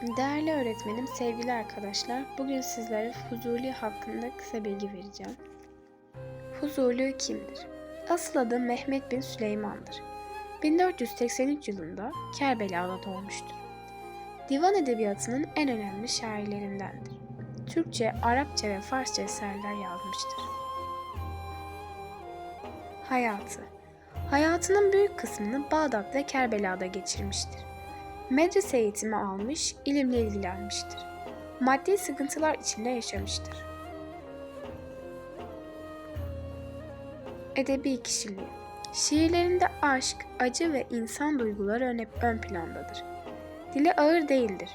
Değerli öğretmenim, sevgili arkadaşlar, bugün sizlere Fuzuli hakkında kısa bilgi vereceğim. Fuzuli kimdir? Asıl adı Mehmet bin Süleyman'dır. 1483 yılında Kerbela'da doğmuştur. Divan edebiyatının en önemli şairlerindendir. Türkçe, Arapça ve Farsça eserler yazmıştır. Hayatı Hayatının büyük kısmını Bağdat ve Kerbela'da geçirmiştir. Medrese eğitimi almış, ilimle ilgilenmiştir. Maddi sıkıntılar içinde yaşamıştır. Edebi kişiliği Şiirlerinde aşk, acı ve insan duyguları ön, ön plandadır. Dili ağır değildir.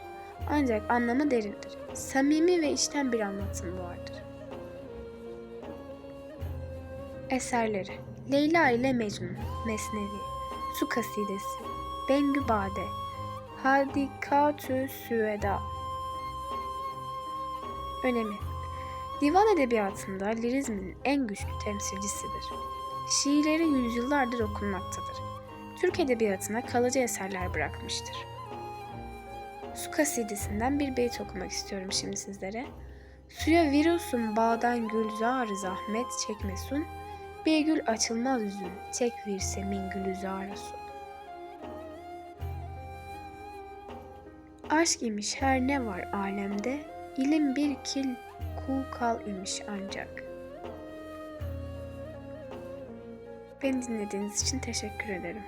Ancak anlamı derindir. Samimi ve içten bir anlatım vardır. Eserleri Leyla ile Mecnun, Mesnevi, Su Kasidesi, Bengü Bade, Hadikatü Süveda Önemi Divan edebiyatında lirizmin en güçlü temsilcisidir. Şiirleri yüzyıllardır okunmaktadır. Türk edebiyatına kalıcı eserler bırakmıştır. Su kasidesinden bir beyt okumak istiyorum şimdi sizlere. Suya virüsün bağdan gülzar zahmet çekmesun, bir gül açılmaz yüzün, çek virse min gülüzar su. Aşk imiş her ne var alemde, ilim bir kil kul kal imiş ancak. Beni dinlediğiniz için teşekkür ederim.